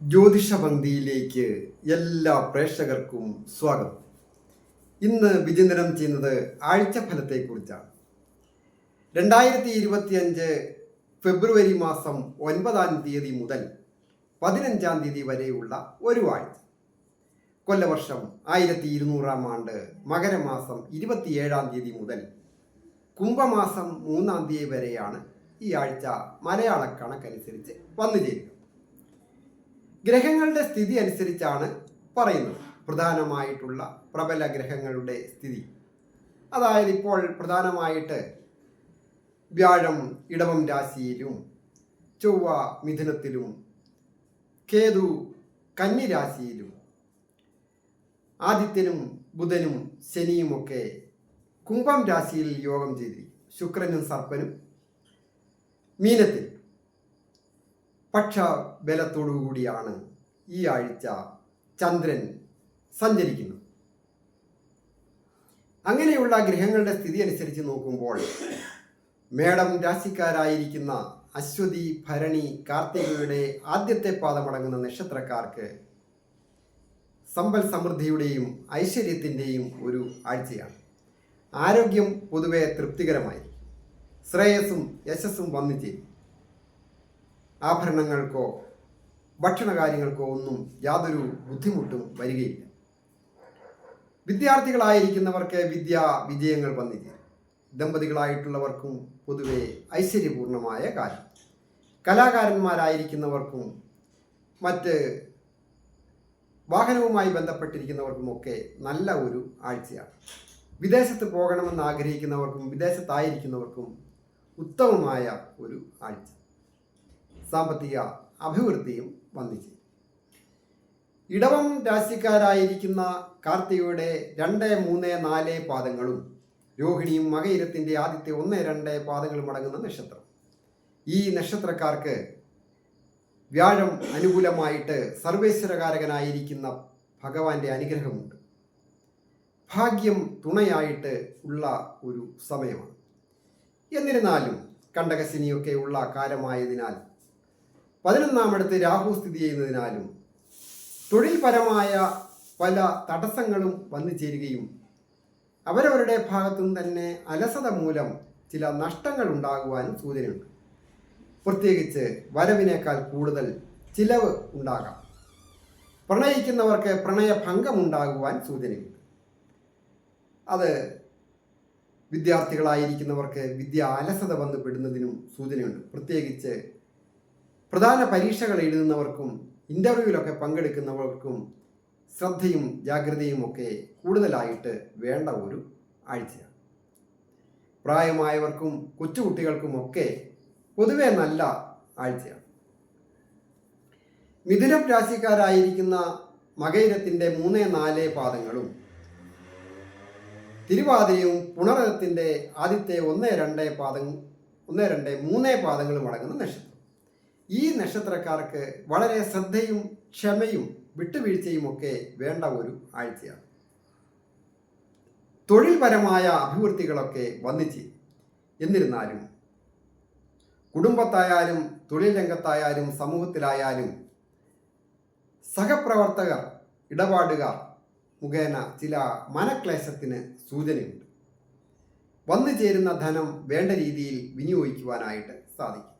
ജ്യോതിഷ പങ്ക്തിയിലേക്ക് എല്ലാ പ്രേക്ഷകർക്കും സ്വാഗതം. ഇന്ന് വിചിന്തനം ചെയ്യുന്നത് ആഴ്ചഫലത്തെക്കുറിച്ചാണ്. രണ്ടായിരത്തി ഇരുപത്തിയഞ്ച് ഫെബ്രുവരി മാസം ഒൻപതാം തീയതി മുതൽ പതിനഞ്ചാം തീയതി വരെയുള്ള ഒരു ആഴ്ച. കൊല്ലവർഷം ആയിരത്തി ഇരുന്നൂറാം ആണ്ട് മകരമാസം ഇരുപത്തിയേഴാം തീയതി മുതൽ കുംഭമാസം മൂന്നാം തീയതി വരെയാണ് ഈ ആഴ്ച മലയാള കണക്കനുസരിച്ച് വന്നു ചേരുക ഗ്രഹങ്ങളുടെ സ്ഥിതി അനുസരിച്ചാണ് പറയുന്നത്. പ്രധാനമായിട്ടുള്ള പ്രബല ഗ്രഹങ്ങളുടെ സ്ഥിതി. അതായത് ഇപ്പോൾ പ്രധാനമായിട്ട് വ്യാഴം ഇടവം രാശിയിലും ചൊവ്വ മിഥുനത്തിലും കേതു കന്നി രാശിയിലും ആദിത്യനും ബുധനും ശനിയുമൊക്കെ കുംഭം രാശിയിൽ യോഗം ചെയ്തിരിക്കും ശുക്രനും സർപ്പനും മീനത്തിൽ പക്ഷ ബലത്തോടുകൂടിയാണ് ഈ ആഴ്ച ചന്ദ്രൻ സഞ്ചരിക്കുന്നത്. അങ്ങനെയുള്ള ഗ്രഹങ്ങളുടെ സ്ഥിതി അനുസരിച്ച് നോക്കുമ്പോൾ മേടം രാശിക്കാരായിരിക്കുന്ന അശ്വതി ഭരണി കാർത്തികയുടെ ആദ്യത്തെ പാദമടങ്ങുന്ന നക്ഷത്രക്കാർക്ക് സമ്പൽ സമൃദ്ധിയുടെയും ഐശ്വര്യത്തിന്റെയും ഒരു ആഴ്ചയാണ്. ആരോഗ്യം പൊതുവെ തൃപ്തികരമായിരിക്കും. ശ്രേയസ്സും യശസ്സും വന്നു ചേരും. ആഭരണങ്ങൾക്കോ ഭക്ഷണകാര്യങ്ങൾക്കോ ഒന്നും യാതൊരു ബുദ്ധിമുട്ടും വരികയില്ല. വിദ്യാർത്ഥികളായിരിക്കുന്നവർക്ക് വിദ്യാ വിജയങ്ങൾ വന്നില്ല ദമ്പതികളായിട്ടുള്ളവർക്കും പൊതുവെ ഐശ്വര്യപൂർണമായ കാര്യം കലാകാരന്മാരായിരിക്കുന്നവർക്കും മറ്റ് വാഹനവുമായി ബന്ധപ്പെട്ടിരിക്കുന്നവർക്കുമൊക്കെ നല്ല ഒരു ആഴ്ചയാണ്. വിദേശത്ത് പോകണമെന്ന് ആഗ്രഹിക്കുന്നവർക്കും വിദേശത്തായിരിക്കുന്നവർക്കും ഉത്തമമായ ഒരു ആഴ്ച. സാമ്പത്തിക അഭിവൃദ്ധിയും വന്നിച്ചു. ഇടവം രാശിക്കാരായിരിക്കുന്ന കാർത്തികയുടെ രണ്ട് മൂന്ന് നാല് പാദങ്ങളും രോഹിണിയും മകയിരത്തിന്റെ ആദ്യത്തെ ഒന്ന് രണ്ട് പാദങ്ങളും അടങ്ങുന്ന നക്ഷത്രം. ഈ നക്ഷത്രക്കാർക്ക് വ്യാഴം അനുകൂലമായിട്ട് സർവേശ്വരകാരകനായിരിക്കുന്ന ഭഗവാന്റെ അനുഗ്രഹമുണ്ട്. ഭാഗ്യം തുണയായിട്ട് ഉള്ള ഒരു സമയമാണ്. എന്നിരുന്നാലും കണ്ടകസിനിയൊക്കെ ഉള്ള കാലമായതിനാൽ പതിനൊന്നാമിടത്ത് രാഹു സ്ഥിതി ചെയ്യുന്നതിനാലും തൊഴിൽപരമായ പല തടസ്സങ്ങളും വന്നു ചേരുകയും അവരവരുടെ ഭാഗത്തും തന്നെ അലസത മൂലം ചില നഷ്ടങ്ങൾ ഉണ്ടാകുവാനും സൂചനയുണ്ട്. പ്രത്യേകിച്ച് വരവിനേക്കാൾ കൂടുതൽ ചിലവ് ഉണ്ടാകാം. പ്രണയിക്കുന്നവർക്ക് പ്രണയഭംഗമുണ്ടാകുവാൻ സൂചനയുണ്ട്. അത് വിദ്യാർത്ഥികളായിരിക്കുന്നവർക്ക് വിദ്യ അലസത വന്നു പെടുന്നതിനും സൂചനയുണ്ട്. പ്രത്യേകിച്ച് പ്രധാന പരീക്ഷകൾ എഴുതുന്നവർക്കും ഇന്റർവ്യൂവിലൊക്കെ പങ്കെടുക്കുന്നവർക്കും ശ്രദ്ധയും ജാഗ്രതയും ഒക്കെ കൂടുതലായിട്ട് വേണ്ട ഒരു ആഴ്ചയാണ്. പ്രായമായവർക്കും കൊച്ചുകുട്ടികൾക്കുമൊക്കെ പൊതുവെ നല്ല ആഴ്ചയാണ്. മിഥുനം രാശിക്കാരായിരിക്കുന്ന മകയിരത്തിന്റെ മൂന്ന് നാല് പാദങ്ങളും തിരുവാതിരയും പുണരത്തിന്റെ ആദ്യത്തെ ഒന്ന് രണ്ട് പാദം ഒന്ന് രണ്ട് മൂന്ന് പാദങ്ങളും അടങ്ങുന്ന നക്ഷത്രം. ഈ നക്ഷത്രക്കാർക്ക് വളരെ ശ്രദ്ധയും ക്ഷമയും വിട്ടുവീഴ്ചയും ഒക്കെ വേണ്ട ഒരു ആഴ്ചയാണ്. തൊഴിൽപരമായ അഭിവൃദ്ധികളൊക്കെ വന്നിച്ച് എന്നിരുന്നാലും കുടുംബത്തായാലും തൊഴിൽ രംഗത്തായാലും സമൂഹത്തിലായാലും സഹപ്രവർത്തകർ ഇടപാടുകാർ മുഖേന ചില മനക്ലേശത്തിന് സൂചനയുണ്ട്. വന്നു ചേരുന്ന ധനം വേണ്ട രീതിയിൽ വിനിയോഗിക്കുവാനായിട്ട് സാധിക്കും.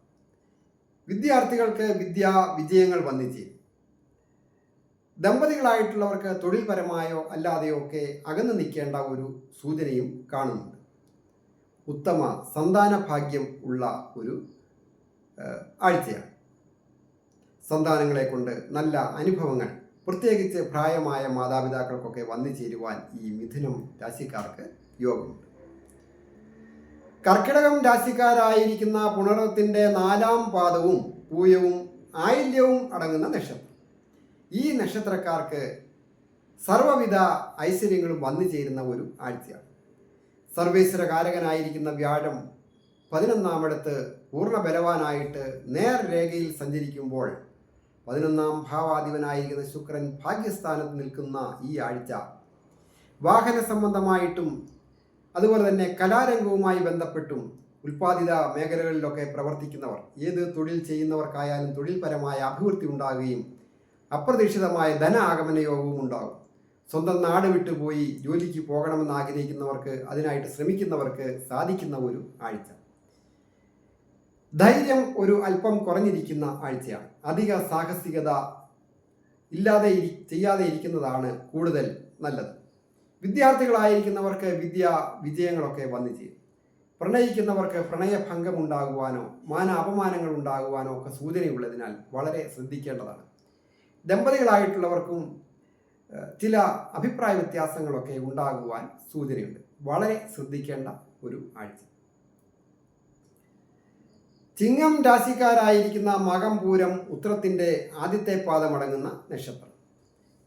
വിദ്യാർത്ഥികൾക്ക് വിദ്യാ വിജയങ്ങൾ വന്നിച്ചേരും ചേരും ദമ്പതികളായിട്ടുള്ളവർക്ക് തൊഴിൽപരമായോ അല്ലാതെയോ ഒക്കെ അകന്നു നിൽക്കേണ്ട ഒരു സൂചനയും കാണുന്നുണ്ട്. ഉത്തമ സന്താന ഭാഗ്യം ഉള്ള ഒരു ആഴ്ചയാണ്. സന്താനങ്ങളെ കൊണ്ട് നല്ല അനുഭവങ്ങൾ പ്രത്യേകിച്ച് പ്രായമായ മാതാപിതാക്കൾക്കൊക്കെ വന്നു ചേരുവാൻ ഈ മിഥുനം രാശിക്കാർക്ക് യോഗമുണ്ട്. കർക്കിടകം രാശിക്കാരായിരിക്കുന്ന പുണർത്തിന്റെ നാലാം പാദവും പൂയവും ആയില്യവും അടങ്ങുന്ന നക്ഷത്രം. ഈ നക്ഷത്രക്കാർക്ക് സർവവിധ ഐശ്വര്യങ്ങളും വന്നു ചേരുന്ന ഒരു ആഴ്ചയാണ്. സർവേശ്വര കാരകനായിരിക്കുന്ന വ്യാഴം പതിനൊന്നാമിടത്ത് പൂർണ ബലവാനായിട്ട് നേർരേഖയിൽ സഞ്ചരിക്കുമ്പോൾ പതിനൊന്നാം ഭാവാധിപനായിരിക്കുന്ന ശുക്രൻ ഭാഗ്യസ്ഥാനത്ത് നിൽക്കുന്ന ഈ ആഴ്ച വാഹന സംബന്ധമായിട്ടും അതുപോലെ തന്നെ കലാരംഗവുമായി ബന്ധപ്പെട്ടും ഉൽപ്പാദിത മേഖലകളിലൊക്കെ പ്രവർത്തിക്കുന്നവർ ഏത് തൊഴിൽ ചെയ്യുന്നവർക്കായാലും തൊഴിൽപരമായ അഭിവൃദ്ധി ഉണ്ടാകുകയും അപ്രതീക്ഷിതമായ ധന ആഗമന യോഗവും ഉണ്ടാകും. സ്വന്തം നാട് വിട്ടുപോയി ജോലിക്ക് പോകണമെന്ന് ആഗ്രഹിക്കുന്നവർക്ക് അതിനായിട്ട് ശ്രമിക്കുന്നവർക്ക് സാധിക്കുന്ന ഒരു ആഴ്ച. ധൈര്യം ഒരു അല്പം കുറഞ്ഞിരിക്കുന്ന ആഴ്ചയാണ്. അധിക സാഹസികത ഇല്ലാതെ ചെയ്യാതെ ഇരിക്കുന്നതാണ് കൂടുതൽ നല്ലത്. വിദ്യാർത്ഥികളായിരിക്കുന്നവർക്ക് വിദ്യ വിജയങ്ങളൊക്കെ വന്നു ചെയ്യും പ്രണയിക്കുന്നവർക്ക് പ്രണയഭംഗം ഉണ്ടാകുവാനോ മാന അപമാനങ്ങൾ ഉണ്ടാകുവാനോ ഒക്കെ സൂചനയുള്ളതിനാൽ വളരെ ശ്രദ്ധിക്കേണ്ടതാണ്. ദമ്പതികളായിട്ടുള്ളവർക്കും ചില അഭിപ്രായ വ്യത്യാസങ്ങളൊക്കെ ഉണ്ടാകുവാൻ സൂചനയുണ്ട്. വളരെ ശ്രദ്ധിക്കേണ്ട ഒരു ആഴ്ച. ചിങ്ങം രാശിക്കാരായിരിക്കുന്ന മകം പൂരം ഉത്രത്തിന്റെ ആദ്യത്തെ പാദമടങ്ങുന്ന നക്ഷത്രം.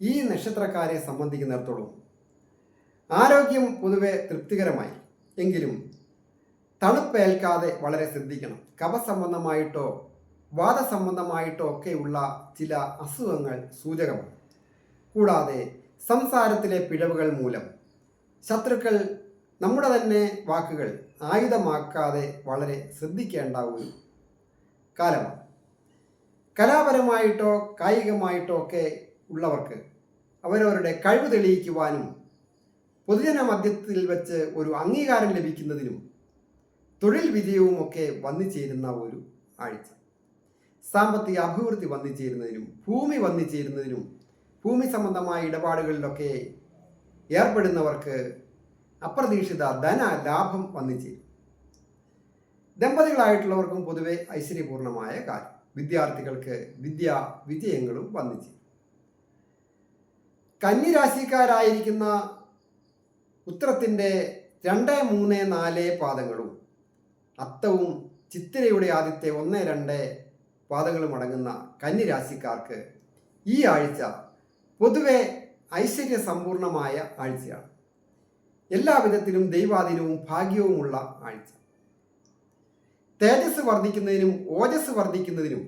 ഈ നക്ഷത്രക്കാരെ സംബന്ധിക്കുന്നിടത്തോളം ആരോഗ്യം പൊതുവെ തൃപ്തികരമായി. എങ്കിലും തണുപ്പേൽക്കാതെ വളരെ ശ്രദ്ധിക്കണം. കഫസംബന്ധമായിട്ടോ വാദസംബന്ധമായിട്ടോ ഒക്കെയുള്ള ചില അസുഖങ്ങൾ സൂചകമാണ്. കൂടാതെ സംസാരത്തിലെ പിഴവുകൾ മൂലം. ശത്രുക്കൾ നമ്മുടെ തന്നെ വാക്കുകൾ ആയുധമാക്കാതെ വളരെ ശ്രദ്ധിക്കേണ്ട ഒരു കാലമാണ്. കലാപരമായിട്ടോ കായികമായിട്ടോ ഒക്കെ ഉള്ളവർക്ക് അവരവരുടെ കഴിവ് തെളിയിക്കുവാനും പൊതുജന മധ്യത്തിൽ വെച്ച് ഒരു അംഗീകാരം ലഭിക്കുന്നതിനും തൊഴിൽ വിജയവും ഒക്കെ വന്നു ചേരുന്ന ഒരു ആഴ്ച. സാമ്പത്തിക അഭിവൃദ്ധി വന്നു ചേരുന്നതിനും ഭൂമി വന്നു ചേരുന്നതിനും ഭൂമി സംബന്ധമായ ഇടപാടുകളിലൊക്കെ ഏർപ്പെടുന്നവർക്ക് അപ്രതീക്ഷിത ധന ലാഭം വന്നു ചേരും ദമ്പതികളായിട്ടുള്ളവർക്കും പൊതുവെ ഐശ്വര്യപൂർണമായ കാര്യം. വിദ്യാർത്ഥികൾക്ക് വിദ്യാ വിജയങ്ങളും വന്നു ചേരും കന്നിരാശിക്കാരായിരിക്കുന്ന ഉത്തരത്തിന്റെ രണ്ട് മൂന്ന് നാല് പാദങ്ങളും അത്തവും ചിത്തിരയുടെ ആദ്യത്തെ ഒന്ന് രണ്ട് പാദങ്ങളും അടങ്ങുന്ന കന്നിരാശിക്കാർക്ക് ഈ ആഴ്ച പൊതുവെ ഐശ്വര്യ സമ്പൂർണമായ ആഴ്ചയാണ്. എല്ലാവിധത്തിലും ദൈവാധീനവും ഭാഗ്യവുമുള്ള ആഴ്ച. തേജസ് വർദ്ധിക്കുന്നതിനും ഓജസ് വർദ്ധിക്കുന്നതിനും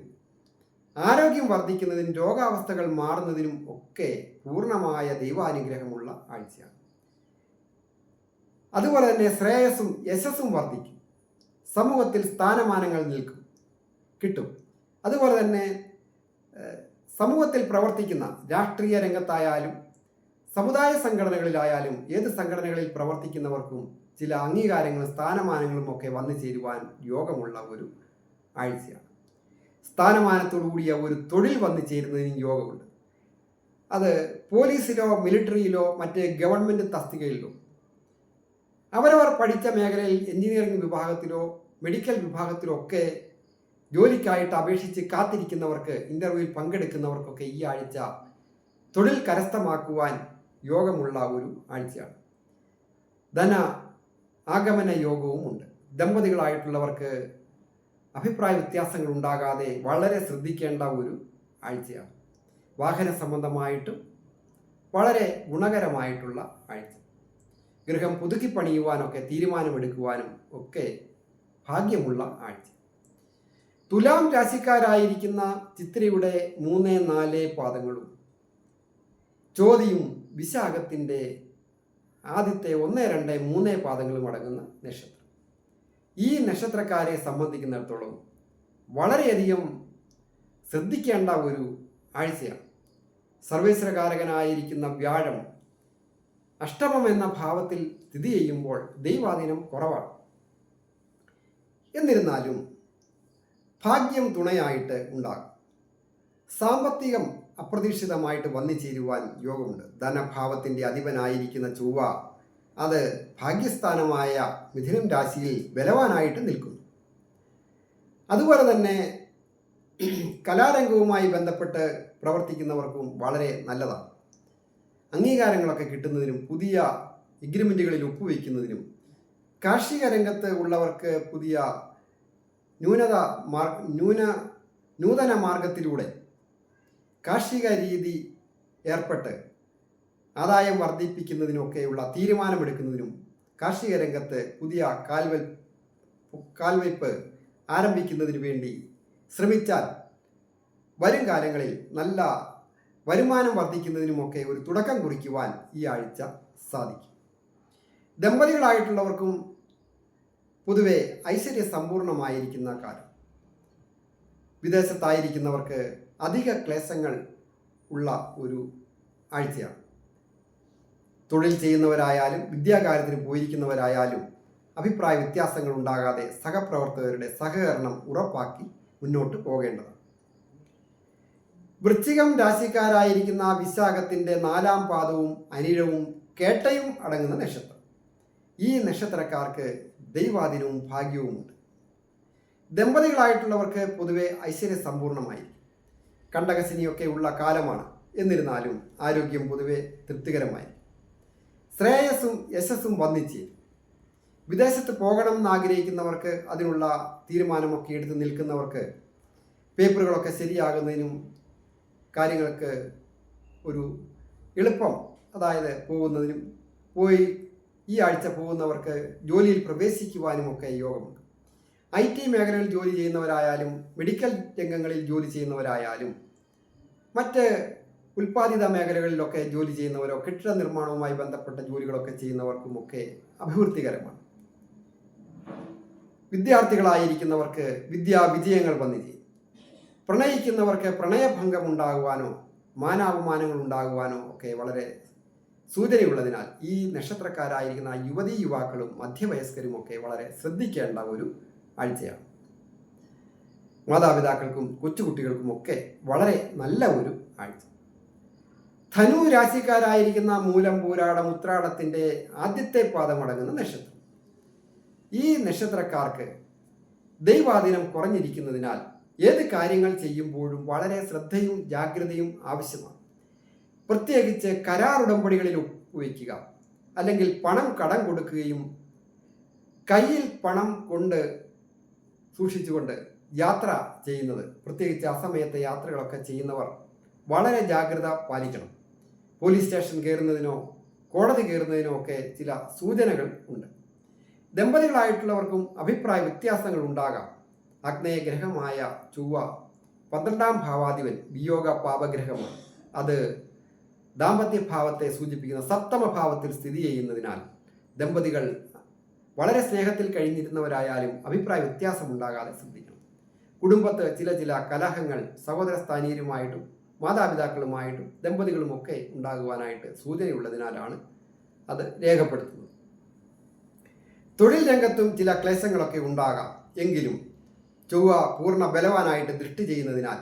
ആരോഗ്യം വർദ്ധിക്കുന്നതിനും രോഗാവസ്ഥകൾ മാറുന്നതിനും ഒക്കെ പൂർണമായ ദൈവാനുഗ്രഹമുള്ള ആഴ്ചയാണ്. അതുപോലെ തന്നെ ശ്രേയസ്സും യശസ്സും വർദ്ധിക്കും. സമൂഹത്തിൽ സ്ഥാനമാനങ്ങൾ നിൽക്കും കിട്ടും. അതുപോലെ തന്നെ സമൂഹത്തിൽ പ്രവർത്തിക്കുന്ന രാഷ്ട്രീയ രംഗത്തായാലും സമുദായ സംഘടനകളിലായാലും ഏത് സംഘടനകളിൽ പ്രവർത്തിക്കുന്നവർക്കും ചില അംഗീകാരങ്ങളും സ്ഥാനമാനങ്ങളും ഒക്കെ വന്നു ചേരുവാൻ യോഗമുള്ള ഒരു ആഴ്ചയാണ്. സ്ഥാനമാനത്തോടു കൂടിയ ഒരു തൊഴിൽ വന്നു ചേരുന്നതിനും യോഗമുണ്ട്. അത് പോലീസിലോ മിലിറ്ററിയിലോ മറ്റേ ഗവൺമെന്റ് തസ്തികയിലോ അവരവർ പഠിച്ച മേഖലയിൽ എഞ്ചിനീയറിംഗ് വിഭാഗത്തിലോ മെഡിക്കൽ വിഭാഗത്തിലോ ഒക്കെ ജോലിക്കായിട്ട് അപേക്ഷിച്ച് കാത്തിരിക്കുന്നവർക്ക് ഇന്റർവ്യൂവിൽ പങ്കെടുക്കുന്നവർക്കൊക്കെ ഈ ആഴ്ച തൊഴിൽ കരസ്ഥമാക്കുവാൻ യോഗമുള്ള ഒരു ആഴ്ചയാണ്. ധന ആഗമന യോഗവും ഉണ്ട്. ദമ്പതികളായിട്ടുള്ളവർക്ക് അഭിപ്രായ വ്യത്യാസങ്ങൾ ഉണ്ടാകാതെ വളരെ ശ്രദ്ധിക്കേണ്ട ഒരു ആഴ്ചയാണ്. വാഹന സംബന്ധമായിട്ടും വളരെ ഗുണകരമായിട്ടുള്ള ആഴ്ച. ഗൃഹം പുതുക്കി പണിയുവാനൊക്കെ തീരുമാനമെടുക്കുവാനും ഒക്കെ ഭാഗ്യമുള്ള ആഴ്ച. തുലാം രാശിക്കാരായിരിക്കുന്ന ചിത്രയുടെ മൂന്ന് നാല് പാദങ്ങളും ചോതിയും വിശാഖത്തിന്റെ ആദ്യത്തെ ഒന്ന് രണ്ട് മൂന്ന് പാദങ്ങളും അടങ്ങുന്ന നക്ഷത്രം. ഈ നക്ഷത്രക്കാരെ സംബന്ധിക്കുന്നിടത്തോളം വളരെയധികം ശ്രദ്ധിക്കേണ്ട ഒരു ആഴ്ചയാണ്. സർവേശ്വരകാരകനായിരിക്കുന്ന വ്യാഴം അഷ്ടമം എന്ന ഭാവത്തിൽ സ്ഥിതി ചെയ്യുമ്പോൾ ദൈവാധീനം കുറവാണ്. എന്നിരുന്നാലും ഭാഗ്യം തുണയായിട്ട് ഉണ്ടാകും. സാമ്പത്തികം അപ്രതീക്ഷിതമായിട്ട് വന്നു ചേരുവാൻ യോഗമുണ്ട്. ധനഭാവത്തിന്റെ അധിപനായിരിക്കുന്ന ചൊവ്വ അത് ഭാഗ്യസ്ഥാനമായ മിഥുനം രാശിയിൽ ബലവാനായിട്ട് നിൽക്കുന്നു. അതുപോലെ തന്നെ കലാരംഗവുമായി ബന്ധപ്പെട്ട് പ്രവർത്തിക്കുന്നവർക്കും വളരെ നല്ലതാണ്. അംഗീകാരങ്ങളൊക്കെ കിട്ടുന്നതിനും പുതിയ എഗ്രിമെന്റുകളിൽ ഒപ്പുവെക്കുന്നതിനും കാർഷിക രംഗത്ത് ഉള്ളവർക്ക് പുതിയ ന്യൂനത മാർ ന്യൂന നൂതന മാർഗത്തിലൂടെ കാർഷിക രീതി ഏർപ്പെട്ട് ആദായം വർദ്ധിപ്പിക്കുന്നതിനൊക്കെയുള്ള തീരുമാനമെടുക്കുന്നതിനും കാർഷിക രംഗത്ത് പുതിയ കാൽവൽ കാൽവയ്പ് ആരംഭിക്കുന്നതിന് വേണ്ടി ശ്രമിച്ചാൽ വരും കാലങ്ങളിൽ നല്ല വരുമാനം വർദ്ധിക്കുന്നതിനുമൊക്കെ ഒരു തുടക്കം കുറിക്കുവാൻ ഈ ആഴ്ച സാധിക്കും. ദമ്പതികളായിട്ടുള്ളവർക്കും പൊതുവെ ഐശ്വര്യ സമ്പൂർണമായിരിക്കുന്ന കാലം. വിദേശത്തായിരിക്കുന്നവർക്ക് അധിക ക്ലേശങ്ങൾ ഉള്ള ഒരു ആഴ്ചയാണ്. തൊഴിൽ ചെയ്യുന്നവരായാലും വിദ്യാകാര്യത്തിന് പോയിരിക്കുന്നവരായാലും അഭിപ്രായ വ്യത്യാസങ്ങൾ ഉണ്ടാകാതെ സഹപ്രവർത്തകരുടെ സഹകരണം ഉറപ്പാക്കി മുന്നോട്ട് പോകേണ്ടതാണ്. വൃശ്ചികം രാശിക്കാരായിരിക്കുന്ന വിശാഖത്തിന്റെ നാലാം പാദവും അനിഴവും കേട്ടയും അടങ്ങുന്ന നക്ഷത്രം. ഈ നക്ഷത്രക്കാർക്ക് ദൈവാധീനവും ഭാഗ്യവുമുണ്ട്. ദമ്പതികളായിട്ടുള്ളവർക്ക് പൊതുവെ ഐശ്വര്യ സമ്പൂർണമായി കണ്ടകശിനിയൊക്കെ ഉള്ള കാലമാണ്. എന്നിരുന്നാലും ആരോഗ്യം പൊതുവെ തൃപ്തികരമായി ശ്രേയസ്സും യശസ്സും വന്നിച്ച് വിദേശത്ത് പോകണം എന്നാഗ്രഹിക്കുന്നവർക്ക് അതിനുള്ള തീരുമാനമൊക്കെ എടുത്ത് നിൽക്കുന്നവർക്ക് പേപ്പറുകളൊക്കെ ശരിയാകുന്നതിനും കാര്യങ്ങൾക്ക് ഒരു എളുപ്പം. അതായത് പോകുന്നതിനും പോയി ഈ ആഴ്ച പോകുന്നവർക്ക് ജോലിയിൽ പ്രവേശിക്കുവാനുമൊക്കെ യോഗമുണ്ട്. ഐ ടി മേഖലയിൽ ജോലി ചെയ്യുന്നവരായാലും മെഡിക്കൽ രംഗങ്ങളിൽ ജോലി ചെയ്യുന്നവരായാലും മറ്റ് ഉൽപ്പാദിത മേഖലകളിലൊക്കെ ജോലി ചെയ്യുന്നവരോ കെട്ടിട നിർമ്മാണവുമായി ബന്ധപ്പെട്ട ജോലികളൊക്കെ ചെയ്യുന്നവർക്കുമൊക്കെ അഭിവൃദ്ധികരമാണ്. വിദ്യാർത്ഥികളായിരിക്കുന്നവർക്ക് വിദ്യാ വിജയങ്ങൾ പ്രണയിക്കുന്നവർക്ക് പ്രണയഭംഗം ഉണ്ടാകുവാനോ മാനാപമാനങ്ങൾ ഉണ്ടാകുവാനോ ഒക്കെ വളരെ സൂചനയുള്ളതിനാൽ ഈ നക്ഷത്രക്കാരായിരിക്കുന്ന യുവതീ യുവാക്കളും മധ്യവയസ്കരും ഒക്കെ വളരെ ശ്രദ്ധിക്കേണ്ട ഒരു ആഴ്ചയാണ്. മാതാപിതാക്കൾക്കും കൊച്ചുകുട്ടികൾക്കും ഒക്കെ വളരെ നല്ല ഒരു ആഴ്ച. ധനു രാശിക്കാരായിരിക്കുന്ന മൂലം പൂരാടം ഉത്രാടത്തിന്റെ ആദ്യത്തെ പാദമടങ്ങുന്ന നക്ഷത്രം. ഈ നക്ഷത്രക്കാർക്ക് ദൈവാധീനം കുറഞ്ഞിരിക്കുന്നതിനാൽ ഏത് കാര്യങ്ങൾ ചെയ്യുമ്പോഴും വളരെ ശ്രദ്ധയും ജാഗ്രതയും ആവശ്യമാണ്. പ്രത്യേകിച്ച് കരാർ ഉടമ്പടികളിൽ ഒപ്പുവയ്ക്കുക അല്ലെങ്കിൽ പണം കടം കൊടുക്കുകയും കയ്യിൽ പണം കൊണ്ട് സൂക്ഷിച്ചുകൊണ്ട് യാത്ര ചെയ്യുന്നത്. പ്രത്യേകിച്ച് അസമയത്തെ യാത്രകളൊക്കെ ചെയ്യുന്നവർ വളരെ ജാഗ്രത പാലിക്കണം. പോലീസ് സ്റ്റേഷൻ കയറുന്നതിനോ കോടതി കയറുന്നതിനോ ഒക്കെ ചില സൂചനകൾ ഉണ്ട്. ദമ്പതികളായിട്ടുള്ളവർക്കും അഭിപ്രായ വ്യത്യാസങ്ങൾ ഉണ്ടാകാം. അഗ്നേയ ഗ്രഹമായ ചൊവ്വ പന്ത്രണ്ടാം ഭാവാധിപൻ വിയോഗ പാപഗ്രഹമാണ്. അത് ദാമ്പത്യ ഭാവത്തെ സൂചിപ്പിക്കുന്ന സപ്തമ ഭാവത്തിൽ സ്ഥിതി ചെയ്യുന്നതിനാൽ ദമ്പതികൾ വളരെ സ്നേഹത്തിൽ കഴിഞ്ഞിരുന്നവരായാലും അഭിപ്രായ വ്യത്യാസമുണ്ടാകാതെ ശ്രദ്ധിക്കണം. കുടുംബത്ത് ചില ചില കലഹങ്ങൾ സഹോദര സ്ഥാനീയരുമായിട്ടും മാതാപിതാക്കളുമായിട്ടും ദമ്പതികളുമൊക്കെ ഉണ്ടാകുവാനായിട്ട് സൂചനയുള്ളതിനാലാണ് അത് രേഖപ്പെടുത്തുന്നത്. തൊഴിൽ രംഗത്തും ചില ക്ലേശങ്ങളൊക്കെ ഉണ്ടാകാം. എങ്കിലും ചൊവ്വ പൂർണ ബലവാനായിട്ട് ദൃഷ്ടി ചെയ്യുന്നതിനാൽ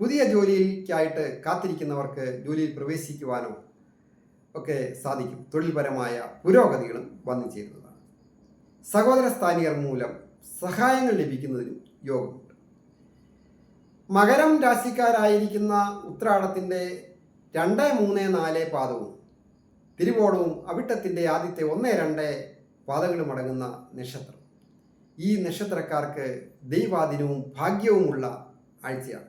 പുതിയ ജോലിക്കായിട്ട് കാത്തിരിക്കുന്നവർക്ക് ജോലിയിൽ പ്രവേശിക്കുവാനോ ഒക്കെ സാധിക്കും. തൊഴിൽപരമായ പുരോഗതികളും വന്നു ചേരുന്നതാണ്. സഹോദര സ്ഥാനീയർ മൂലം സഹായങ്ങൾ ലഭിക്കുന്നതിനും യോഗമുണ്ട്. മകരം രാശിക്കാരായിരിക്കുന്ന ഉത്രാടത്തിന്റെ രണ്ട് മൂന്ന് നാല് പാദവും തിരുവോണവും അവിട്ടത്തിന്റെ ആദ്യത്തെ ഒന്ന് രണ്ട് പാദങ്ങളും അടങ്ങുന്ന നക്ഷത്രം. ഈ നക്ഷത്രക്കാർക്ക് ദൈവാധീനവും ഭാഗ്യവുമുള്ള ആഴ്ചയാണ്.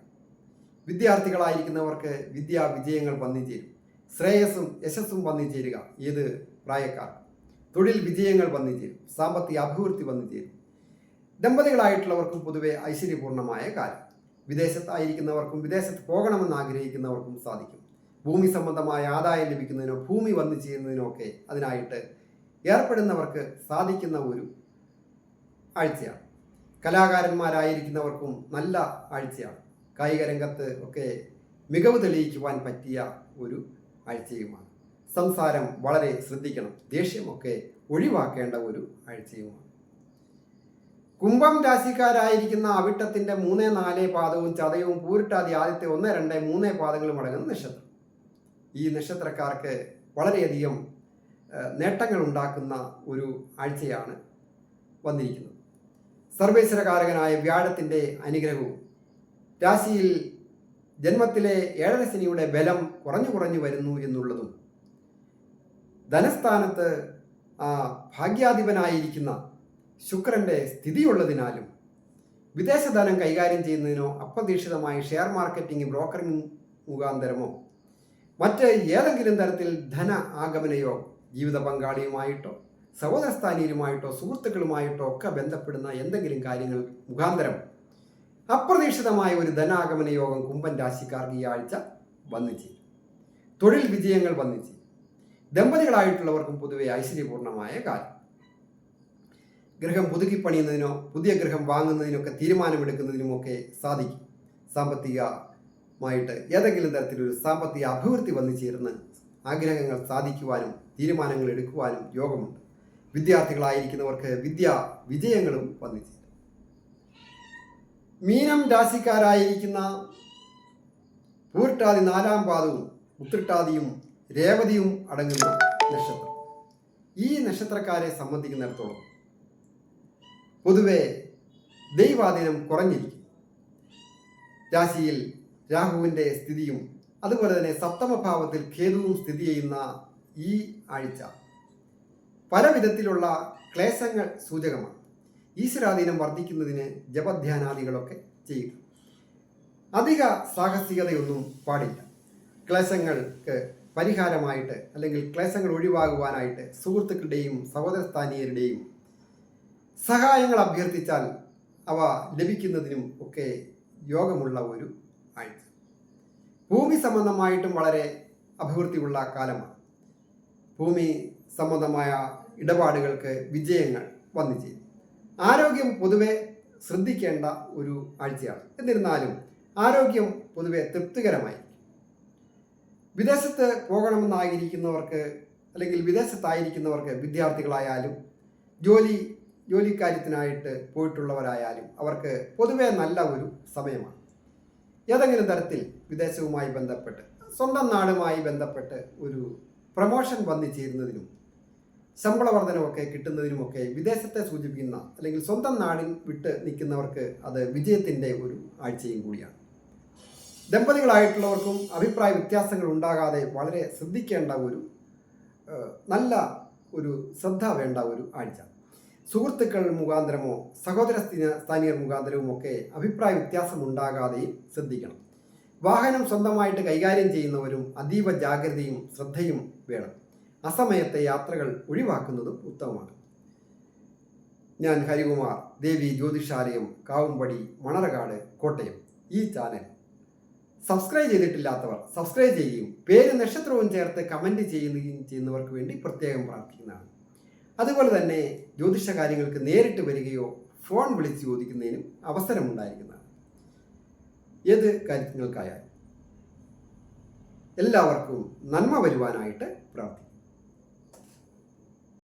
വിദ്യാർത്ഥികളായിരിക്കുന്നവർക്ക് വിദ്യാ വിജയങ്ങൾ വന്നു ചേരും. ശ്രേയസ്സും യശസ്സും വന്നു ചേരുക. ഏത് പ്രായക്കാർ? തൊഴിൽ വിജയങ്ങൾ വന്നു ചേരും. സാമ്പത്തിക അഭിവൃദ്ധി വന്നു ചേരും. ദമ്പതികളായിട്ടുള്ളവർക്കും പൊതുവെ ഐശ്വര്യപൂർണമായ കാലം. വിദേശത്തായിരിക്കുന്നവർക്കും വിദേശത്ത് പോകണമെന്ന് ആഗ്രഹിക്കുന്നവർക്കും സാധിക്കും. ഭൂമി സംബന്ധമായ ആദായം ലഭിക്കുന്നതിനോ ഭൂമി വന്നു ചെയ്യുന്നതിനോ ഒക്കെ അതിനായിട്ട് ഏർപ്പെടുന്നവർക്ക് സാധിക്കുന്ന ഒരു ആഴ്ചയാണ്. കലാകാരന്മാരായിരിക്കുന്നവർക്കും നല്ല ആഴ്ചയാണ്. കായിക രംഗത്ത് ഒക്കെ മികവ് തെളിയിക്കുവാൻ പറ്റിയ ഒരു ആഴ്ചയുമാണ്. സംസാരം വളരെ ശ്രദ്ധിക്കണം. ദേഷ്യമൊക്കെ ഒഴിവാക്കേണ്ട ഒരു ആഴ്ചയുമാണ്. കുംഭം രാശിക്കാരായിരിക്കുന്ന അവിട്ടത്തിന്റെ മൂന്ന് നാല് പാദവും ചതയവും പൂരിട്ടാതി ആദ്യത്തെ ഒന്ന് രണ്ട് മൂന്ന് പാദങ്ങളും അടങ്ങുന്ന നക്ഷത്രം. ഈ നക്ഷത്രക്കാർക്ക് വളരെയധികം നേട്ടങ്ങൾ ഉണ്ടാക്കുന്ന ഒരു ആഴ്ചയാണ് വന്നിരിക്കുന്നത്. സർവേശ്വരകാരകനായ വ്യാഴത്തിന്റെ അനുഗ്രഹവും. രാശിയിൽ ജന്മത്തിലെ ഏഴര ശനിയുടെ ബലം കുറഞ്ഞു കുറഞ്ഞു വരുന്നു എന്നുള്ളതും ധനസ്ഥാനത്ത് ഭാഗ്യാധിപനായിരിക്കുന്ന ശുക്രന്റെ സ്ഥിതിയുള്ളതിനാലും വിദേശ ധനം കൈകാര്യം ചെയ്യുന്നതിനോ അപ്രതീക്ഷിതമായി ഷെയർ മാർക്കറ്റിംഗ് ബ്രോക്കറിംഗ് മുഖാന്തരമോ മറ്റ് ഏതെങ്കിലും തരത്തിൽ ധന ആഗമനയോ ജീവിത പങ്കാളിയുമായിട്ടോ സഹോദരസ്ഥാനീയരുമായിട്ടോ സുഹൃത്തുക്കളുമായിട്ടോ ഒക്കെ ബന്ധപ്പെടുന്ന എന്തെങ്കിലും കാര്യങ്ങൾ മുഖാന്തരം അപ്രതീക്ഷിതമായ ഒരു ധനാഗമന യോഗം കുംഭൻ രാശിക്കാർക്ക് ഈ ആഴ്ച വന്നു തൊഴിൽ വിജയങ്ങൾ വന്നു ദമ്പതികളായിട്ടുള്ളവർക്കും പൊതുവെ ഐശ്വര്യപൂർണമായ കാലം. ഗൃഹം പുതുക്കി പണിയുന്നതിനോ പുതിയ ഗൃഹം വാങ്ങുന്നതിനൊക്കെ തീരുമാനമെടുക്കുന്നതിനുമൊക്കെ സാധിക്കും. സാമ്പത്തികമായിട്ട് ഏതെങ്കിലും തരത്തിലൊരു സാമ്പത്തിക അഭിവൃദ്ധി വന്നു ചേർന്ന് ആഗ്രഹങ്ങൾ സാധിക്കുവാനും തീരുമാനങ്ങൾ എടുക്കുവാനും യോഗമുണ്ട്. വിദ്യാർത്ഥികളായിരിക്കുന്നവർക്ക് വിദ്യാ വിജയങ്ങളും വന്നു ചേരും മീനം രാശിക്കാരായിരിക്കുന്ന പൂർട്ടാതി നാലാം പാദവും ഉത്രട്ടാതിയും രേവതിയും അടങ്ങുന്ന നക്ഷത്രം. ഈ നക്ഷത്രക്കാരെ സംബന്ധിക്കുന്നിടത്തോളം പൊതുവെ ദൈവാധീനം കുറഞ്ഞിരിക്കും രാശിയിൽ രാഹുവിന്റെ സ്ഥിതിയും അതുപോലെ തന്നെ സപ്തമഭാവത്തിൽ കേതുവും സ്ഥിതി ചെയ്യുന്ന ഈ ആഴ്ച പല വിധത്തിലുള്ള ക്ലേശങ്ങൾ സൂചകമാണ്. ഈശ്വരാധീനം വർദ്ധിക്കുന്നതിന് ജപധ്യാനാദികളൊക്കെ ചെയ്യുക അധിക സാഹസികതയൊന്നും പാടില്ല. ക്ലേശങ്ങൾക്ക് പരിഹാരമായിട്ട് അല്ലെങ്കിൽ ക്ലേശങ്ങൾ ഒഴിവാകുവാനായിട്ട് സുഹൃത്തുക്കളുടെയും സഹോദരസ്ഥാനീയരുടെയും സഹായങ്ങൾ അഭ്യർത്ഥിച്ചാൽ അവ ലഭിക്കുന്നതിനും ഒക്കെ യോഗമുള്ള ഒരു ആഴ്ച ഭൂമി സംബന്ധമായിട്ടും വളരെ അഭിവൃദ്ധിയുള്ള കാലമാണ്. ഭൂമി സംബന്ധമായ ഇടപാടുകൾക്ക് വിജയങ്ങൾ വന്നു ചെയ്യും ആരോഗ്യം പൊതുവെ ശ്രദ്ധിക്കേണ്ട ഒരു ആഴ്ചയാണ്. എന്നിരുന്നാലും ആരോഗ്യം പൊതുവെ തൃപ്തികരമായി. വിദേശത്ത് പോകണമെന്നായിരിക്കുന്നവർക്ക് അല്ലെങ്കിൽ വിദേശത്തായിരിക്കുന്നവർക്ക് വിദ്യാർത്ഥികളായാലും ജോലി ജോലിക്കാര്യത്തിനായിട്ട് പോയിട്ടുള്ളവരായാലും അവർക്ക് പൊതുവെ നല്ല ഒരു സമയമാണ്. ഏതെങ്കിലും തരത്തിൽ വിദേശവുമായി ബന്ധപ്പെട്ട് സ്വന്തം നാടുമായി ബന്ധപ്പെട്ട് ഒരു പ്രമോഷൻ വന്നു ചേരുന്നതിനും ശമ്പള വർധനമൊക്കെ കിട്ടുന്നതിനുമൊക്കെ വിദേശത്തെ സൂചിപ്പിക്കുന്ന അല്ലെങ്കിൽ സ്വന്തം നാടിൽ വിട്ട് നിൽക്കുന്നവർക്ക് അത് വിജയത്തിന്റെ ഒരു ആഴ്ചയും കൂടിയാണ്. ദമ്പതികളായിട്ടുള്ളവർക്കും അഭിപ്രായ വ്യത്യാസങ്ങൾ ഉണ്ടാകാതെ വളരെ ശ്രദ്ധിക്കേണ്ട ഒരു നല്ല ഒരു ശ്രദ്ധ വേണ്ട ഒരു ആഴ്ച. സുഹൃത്തുക്കൾ മുഖാന്തരമോ സഹോദര സ്ഥിന- സ്ഥാനീയർ മുഖാന്തരവും ഒക്കെ അഭിപ്രായ വ്യത്യാസം ഉണ്ടാകാതെയും ശ്രദ്ധിക്കണം. വാഹനം സ്വന്തമായിട്ട് കൈകാര്യം ചെയ്യുന്നവരും അതീവ ജാഗ്രതയും ശ്രദ്ധയും വേണം. അസമയത്തെ യാത്രകൾ ഒഴിവാക്കുന്നതും ഉത്തമമാണ്. ഞാൻ ഹരികുമാർ ദേവി ജ്യോതിഷാലയം കാവുംപടി മണർകാട് കോട്ടയം ഈ ചാനൽ. സബ്സ്ക്രൈബ് ചെയ്തിട്ടില്ലാത്തവർ സബ്സ്ക്രൈബ് ചെയ്യുകയും പേര് നക്ഷത്രവും ചേർത്ത് കമന്റ് ചെയ്യുകയും ചെയ്യുന്നവർക്ക് വേണ്ടി പ്രത്യേകം പ്രാർത്ഥിക്കുന്നതാണ്. അതുപോലെ തന്നെ ജ്യോതിഷ കാര്യങ്ങൾക്ക് നേരിട്ട് വരികയോ ഫോൺ വിളിച്ച് ചോദിക്കുന്നതിനും അവസരമുണ്ടായിരിക്കുന്നതാണ്. ഏത് കാര്യങ്ങൾക്കായാലും എല്ലാവർക്കും നന്മ വരുവാനായിട്ട് പ്രാർത്ഥിക്കുന്നു.